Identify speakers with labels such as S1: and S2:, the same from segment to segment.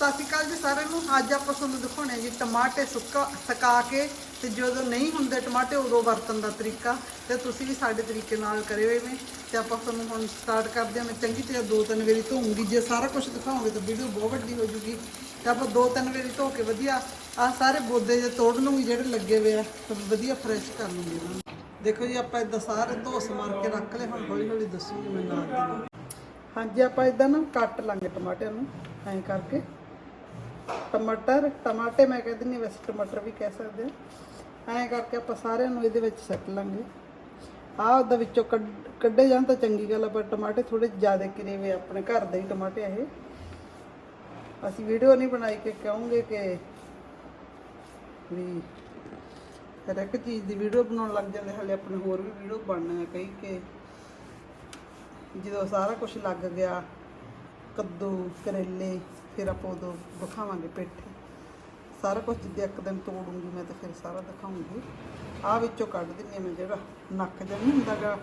S1: ਸਤਿ ਸ਼੍ਰੀ ਅਕਾਲ ਜੀ ਸਾਰਿਆਂ ਨੂੰ। ਅੱਜ ਆਪਾਂ ਤੁਹਾਨੂੰ ਦਿਖਾਉਣੇ ਜੀ ਟਮਾਟੇ ਸੁੱਕਾ ਸੁਕਾ ਕੇ ਤੇ ਜਦੋਂ ਨਹੀਂ ਹੁੰਦੇ ਟਮਾਟੇ, ਉਦੋਂ ਵਰਤਣ ਦਾ ਤਰੀਕਾ ਤੇ ਤੁਸੀਂ ਵੀ ਸਾਡੇ ਤਰੀਕੇ ਨਾਲ ਕਰਿਓ ਇਵੇਂ। ਤੇ ਆਪਾਂ ਤੁਹਾਨੂੰ ਹੁਣ ਸਟਾਰਟ ਕਰਦੇ ਹਾਂ। ਮੈਂ ਚੰਗੀ ਤਰ੍ਹਾਂ ਦੋ ਤਿੰਨ ਵਾਰੀ ਧੋਉਂਗੀ ਜੇ ਸਾਰਾ ਕੁਝ ਦਿਖਾਉਂਗੇ ਤਾਂ ਵੀਡੀਓ ਬਹੁਤ ਵੱਡੀ ਹੋ ਜੂਗੀ। ਤੇ ਆਪਾਂ ਦੋ ਤਿੰਨ ਵਾਰੀ ਧੋ ਕੇ ਵਧੀਆ ਆ ਸਾਰੇ ਬੋਦੇ ਜੇ ਤੋੜ ਲੂੰਗੀ ਜਿਹੜੇ ਲੱਗੇ ਹੋਏ ਆ। ਤੇ ਵਧੀਆ ਫਰੈਸ਼ ਕਰ ਲੂੰਗੀ ਇਹਨਾਂ ਨੂੰ। ਦੇਖੋ ਜੀ, ਆਪਾਂ ਇਦਾਂ ਸਾਰੇ ਧੋਸ ਮਾਰ ਕੇ ਰੱਖ ਲਏ। ਹੁਣ ਹੌਲੀ ਹੌਲੀ ਦੱਸੂਗੀ ਮੈਂ ਨਾਲ ਦੀ ਹਾਂਜੀ, ਆਪਾਂ ਇਦਾਂ ਨਾ ਕੱਟ ਲਾਂਗੇ ਟਮਾਟਿਆਂ ਨੂੰ। ਐਂ ਕਰਕੇ। ਟਮਾਟਰ, ਟਮਾਟੇ ਮੈਂ ਕਹਿ ਦਿੰਦੀ ਵੈਸੇ ਟਮਾਟਰ ਵੀ ਕਹਿ ਸਕਦੇ ਆ ਐਂ ਕਰਕੇ ਆਪਾਂ ਸਾਰਿਆਂ ਨੂੰ ਇਹਦੇ ਵਿੱਚ ਸੱਟ ਲਾਂਗੇ। ਆਹ ਉਹਦਾ ਵਿੱਚੋਂ ਕੱਢ- ਕੱਢੇ ਜਾਣ ਤਾਂ ਚੰਗੀ ਗੱਲ ਆ, ਪਰ ਟਮਾਟੇ ਥੋੜੇ ਜ਼ਿਆਦਾ ਕਿਰੇ ਵੇ ਆਪਣੇ ਘਰ ਦੇ ਹੀ ਟਮਾਟੇ ਇਹ। ਅਸੀਂ ਵੀਡੀਓ ਨਹੀਂ ਬਣਾਈ ਕਿ ਕਹੂੰਗੇ ਕਿ ਵੀ ਹਰ ਇੱਕ ਚੀਜ਼ ਦੀ ਵੀਡੀਓ ਬਣਾਉਣ ਲੱਗ ਜਾਂਦੇ, ਹਲੇ ਆਪਣੇ ਹੋਰ ਵੀ ਵੀਡੀਓ ਬਣਨੇ ਆ ਕਈ ਕਿ ਜਦੋਂ ਸਾਰਾ ਕੁਝ ਲੱਗ ਗਿਆ, ਕੱਦੂ, ਕਰੇਲੇ ਫਿਰ ਆਪਾਂ ਉਦੋਂ ਦਿਖਾਵਾਂਗੇ ਪੇਠੇ। ਸਾਰਾ ਕੁਝ ਜਿੱਦੇ ਇੱਕ ਦਿਨ ਤੋੜੂੰਗੀ ਮੈਂ ਤਾਂ ਫਿਰ ਸਾਰਾ ਦਿਖਾਉਂਗੀ। ਆਹ ਵਿੱਚੋਂ ਕੱਢ ਦਿੰਨੀ ਹਾਂ ਮੈਂ ਜਿਹੜਾ ਨੱਕ ਜਿਹਾ ਨਹੀਂ ਹੁੰਦਾ ਗਾ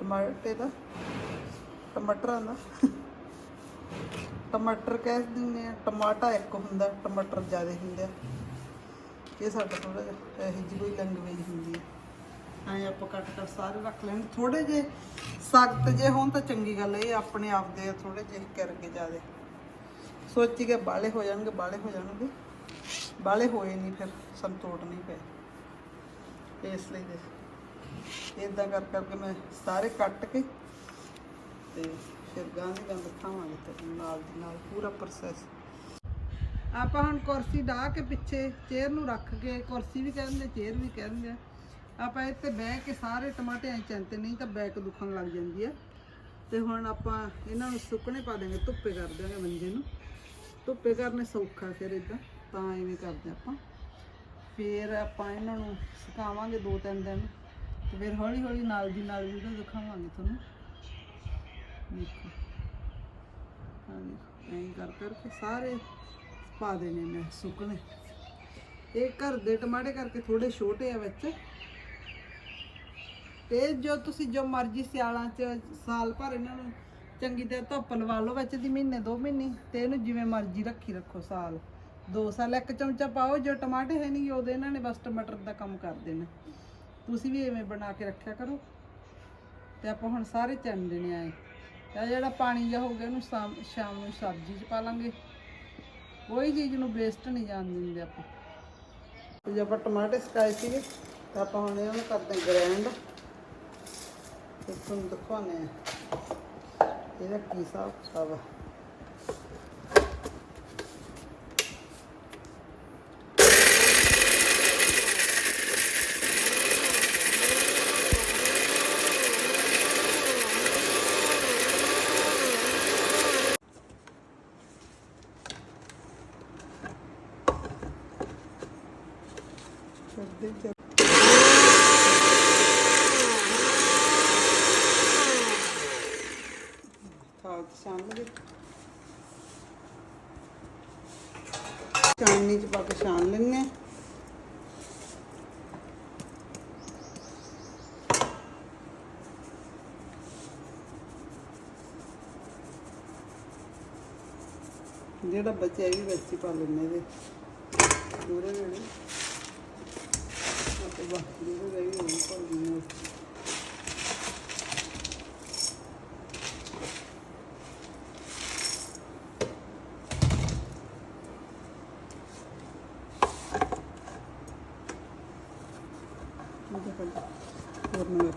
S1: ਟਮਾਟੇ ਦਾ ਟਮਾਟਰਾਂ ਦਾ। ਟਮਾਟਰ ਕਹਿ ਦਿੰਦੇ ਆ ਟਮਾਟਾ ਇੱਕ ਹੁੰਦਾ ਟਮਾਟਰ ਜ਼ਿਆਦਾ ਹੁੰਦੇ ਆ। ਇਹ ਸਾਡਾ ਥੋੜਾ ਜਿਹਾ ਇਹੋ ਜਿਹੀ ਕੋਈ ਲੈਂਗੁਏਜ ਹੁੰਦੀ ਹੈ ਐਂ ਆਪਾਂ ਕੱਟ ਕੱਟ ਸਾਰੇ ਰੱਖ ਲੈਣ। ਥੋੜੇ ਜੇ ਸਖਤ ਜੇ ਹੋਣ ਤਾਂ ਚੰਗੀ ਗੱਲ ਹੈ, ਇਹ ਆਪਣੇ ਆਪ ਦੇ ਥੋੜੇ ਜਿਹੇ ਕਰਕੇ ਜ਼ਿਆਦਾ। ਸੋਚੀ ਕਿ ਬਾਲੇ ਹੋ ਜਾਣਗੇ, ਬਾਲੇ ਹੋ ਜਾਣਗੇ। ਬਾਲੇ ਹੋਏ ਨਹੀਂ ਫਿਰ ਸੰਤੋੜ ਨਹੀਂ ਪਏ। ਇਸ ਲਈ ਦੇ। ਇਦਾਂ ਕਰ ਕਰਕੇ ਮੈਂ ਸਾਰੇ ਕੱਟ ਕੇ ਤੇ ਫਿਰ ਗਾਂ ਦੀ ਗਾਂ ਦਿਖਾਵਾਂਗੇ ਤੇ ਨਾਲ ਦੀ ਨਾਲ ਪੂਰਾ ਪ੍ਰੋਸੈਸ ਆਪਾਂ ਹੁਣ ਕੁਰਸੀ ਢਾ ਕੇ ਪਿੱਛੇ ਚੇਅਰ ਨੂੰ ਰੱਖ ਕੇ, ਕੁਰਸੀ ਵੀ ਕਹਿੰਦੇ ਚੇਅਰ ਵੀ ਕਹਿੰਦੇ ਆ। ਆਪਾਂ ਇੱਥੇ ਬਹਿ ਕੇ ਸਾਰੇ ਟਮਾਟੇ ਐਂ ਚੰਤੇ ਨਹੀਂ ਤਾਂ ਬੈਕ ਦੁਖਣ ਲੱਗ ਜਾਂਦੀ ਆ। ਤੇ ਹੁਣ ਆਪਾਂ ਇਹਨਾਂ ਨੂੰ ਸੁੱਕਣੇ ਪਾ ਦੇਵਾਂਗੇ ਧੁੱਪੇ ਕਰ ਦਿਆਂਗੇ ਮੰਜੇ ਨੂੰ। ਧੁੱਪੇ ਕਰਨੇ ਸੌਖਾ ਫਿਰ ਇਦਾਂ ਤਾਂ ਐਵੇਂ ਕਰਦੇ ਆਪਾਂ। ਫਿਰ ਆਪਾਂ ਇਹਨਾਂ ਨੂੰ ਸੁਕਾਵਾਂਗੇ ਦੋ ਤਿੰਨ ਦਿਨ। ਤੇ ਫਿਰ ਹੌਲੀ ਹੌਲੀ ਨਾਲ ਦੀ ਨਾਲ ਵੀਡੀਓ ਦਿਖਾਵਾਂਗੇ ਤੁਹਾਨੂੰ। ਦੇਖੋ। ਹਾਂ ਦੇਖੋ, ਐਂ ਕਰ ਕਰਕੇ ਸਾਰੇ ਪਾ ਦੇਣੇ ਨੇ ਸੁੱਕਣੇ। ਇਹ ਘਰ ਦੇ ਟਮਾਟੇ ਕਰਕੇ ਥੋੜੇ ਛੋਟੇ ਆ ਵਿੱਚ। ਤੇ ਜੋ ਤੁਸੀਂ ਜੋ ਮਰਜ਼ੀ ਸਿਆਲਾਂ ਚ ਸਾਲ ਭਰ ਇਹਨਾਂ ਨੂੰ ਚੰਗੀ ਤੇ ਧੁੱਪ ਲਵਾ ਲਓ ਵਿੱਚ ਦੀ ਮਹੀਨੇ, ਦੋ ਮਹੀਨੇ। ਤੇ ਇਹਨੂੰ ਜਿਵੇਂ ਮਰਜ਼ੀ ਰੱਖੀ ਰੱਖੋ ਸਾਲ। ਦੋ ਸਾਲ ਇੱਕ ਚਮਚਾ ਪਾਓ, ਜੋ ਟਮਾਟੇ ਹੈ ਨਹੀਂ, ਉਹਦੇ ਇਹਨਾਂ ਨੇ ਬਸ ਟਮਾਟਰ ਦਾ ਕੰਮ ਕਰ ਦੇਣਾ। ਤੁਸੀਂ ਵੀ ਐਵੇਂ ਬਣਾ ਕੇ ਰੱਖਿਆ ਕਰੋ। ਤੇ ਆਪਾਂ ਹੁਣ ਸਾਰੇ ਚੰਨ ਦੇਣੇ ਆਏ। ਤੇ ਜਿਹੜਾ ਪਾਣੀ ਜਿਹਾ ਹੋ ਗਿਆ, ਉਹਨੂੰ ਸ਼ਾਮ ਸ਼ਾਮ ਨੂੰ ਸਬਜ਼ੀ 'ਚ ਪਾ ਲਾਂਗੇ। ਕੋਈ ਚੀਜ਼ ਨੂੰ ਵੇਸਟ ਨਹੀਂ ਜਾਣ ਦਿੰਦੇ ਆਪਾਂ। ਤੇ ਜੇ ਆਪਾਂ ਟਮਾਟਰ ਸਕਾਏ ਸੀਗੇ, ਤਾਂ ਆਪਾਂ ਹੁਣ ਇਹਨੂੰ ਕਰਦੇ ਗ੍ਰੈਂਡ ਤੇ ਤੁਹਾਨੂੰ ਦਿਖਾਉਂਦੇ ਆ ਇਹਦਾ ਕੀ ਹਿਸਾਬ ਕਿਤਾਬ ਆ ਕਰਦੇ ਚੱਲ ਥਾਲ ਚ ਛਾਣ ਲਗੇ ਚਾਣਨੀ ਚ ਪਾ ਕੇ ਛਾਣ ਲੈਣੇ ਜਿਹੜਾ ਬਚਿਆ ਇਹ ਵੀ ਵਿੱਚ ਪਾ ਲੈਣੇ ਇਹਦੇ ਪੂਰੇ ਵੇਲੇ। ਅਤੇ ਬਾਕੀ ਜਿਹੜੇ ਵੀ ਪਾ ਲੈਣੇ ਆ ਹੋਰ ਨਾ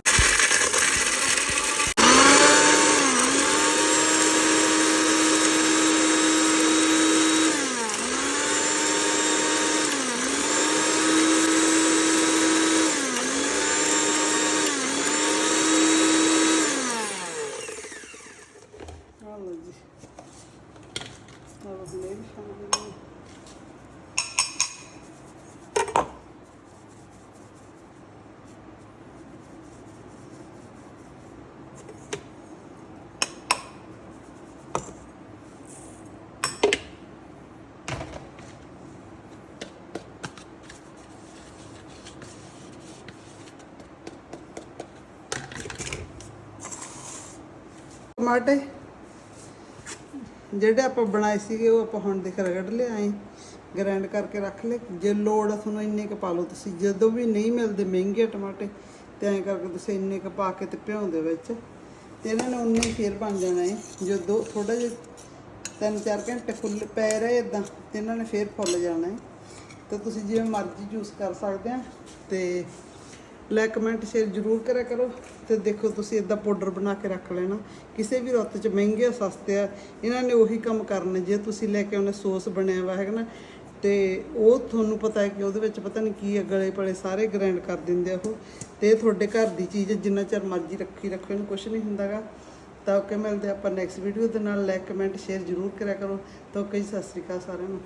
S1: ਆ ਲਓ ਜੀ ਆ ਲਓ ਲੈ ਵੀ ਸ਼ਾਮਲ ਨੇ ਟਮਾਟੇ ਜਿਹੜੇ ਆਪਾਂ ਬਣਾਏ ਸੀਗੇ ਉਹ ਆਪਾਂ ਹੁਣ ਦੇਖ ਰਗੜ ਲਿਆਏ ਗ੍ਰਾਈਂਡ ਕਰਕੇ ਰੱਖ ਲਏ। ਜੇ ਲੋੜ ਆ ਤੁਹਾਨੂੰ ਇੰਨੇ ਕੁ ਪਾ ਲਓ। ਤੁਸੀਂ ਜਦੋਂ ਵੀ ਨਹੀਂ ਮਿਲਦੇ ਮਹਿੰਗੇ ਟਮਾਟੇ, ਤੇ ਐਂ ਕਰਕੇ ਤੁਸੀਂ ਇੰਨੇ ਕੁ ਪਾ ਕੇ ਤੇ ਭਿਉਂ ਦੇ ਵਿੱਚ। ਤੇ ਇਹਨਾਂ ਨੇ ਉਨੇ ਹੀ ਫੇਰ ਬਣ ਜਾਣਾ ਹੈ ਜਦੋਂ ਥੋੜਾ ਜਿਹਾ ਤਿੰਨ ਚਾਰ ਘੰਟੇ ਫੁੱਲ ਪੈ ਰਹੇ ਇਦਾਂ ਤੇ ਇਹਨਾਂ ਨੇ ਫੇਰ ਫੁੱਲ ਜਾਣਾ ਹੈ ਤੇ ਤੁਸੀਂ ਜਿਵੇਂ ਮਰਜ਼ੀ ਯੂਜ਼ ਕਰ ਸਕਦੇ ਆ। ਤੇ ਲਾਈਕ ਕਮੈਂਟ ਸ਼ੇਅਰ ਜ਼ਰੂਰ ਕਰਿਆ ਕਰੋ ਤੇ ਦੇਖੋ ਤੁਸੀਂ ਇਦਾਂ ਪਾਊਡਰ ਬਣਾ ਕੇ ਰੱਖ ਲੈਣਾ। ਕਿਸੇ ਵੀ ਰੁੱਤ 'ਚ ਮਹਿੰਗੇ ਆ, ਸਸਤੇ ਆ ਇਹਨਾਂ ਨੇ ਉਹੀ ਕੰਮ ਕਰਨੇ। ਜੇ ਤੁਸੀਂ ਲੈ ਕੇ ਆਉਣੇ ਸੋਸ ਬਣਿਆ ਵਾ ਹੈਗਾ ਨਾ ਤੇ ਉਹ ਤੁਹਾਨੂੰ ਪਤਾ ਹੈ ਕਿ ਉਹਦੇ ਵਿੱਚ ਪਤਾ ਨਹੀਂ ਕੀ ਹੈ ਗਲੇ ਪਲੇ ਸਾਰੇ ਗ੍ਰਾਈਂਡ ਕਰ ਦਿੰਦੇ ਆ ਉਹ। ਤੇ ਇਹ ਤੁਹਾਡੇ ਘਰ ਦੀ ਚੀਜ਼ ਜਿੰਨਾ ਚਿਰ ਮਰਜ਼ੀ ਰੱਖੀ ਰੱਖੋ ਇਹਨੂੰ ਕੁਝ ਨਹੀਂ ਹੁੰਦਾਗਾ ਤਾਂ ਓਕੇ ਮਿਲਦੇ ਆਪਾਂ ਨੈਕਸਟ ਵੀਡੀਓ ਦੇ ਨਾਲ। ਲਾਈਕ ਕਮੈਂਟ ਸ਼ੇਅਰ ਜ਼ਰੂਰ ਕਰਿਆ ਕਰੋ। ਤਾਂ ਓਕੇ ਜੀ ਸਤਿ ਸ਼੍ਰੀ ਅਕਾਲ ਸਾਰਿਆਂ ਨੂੰ।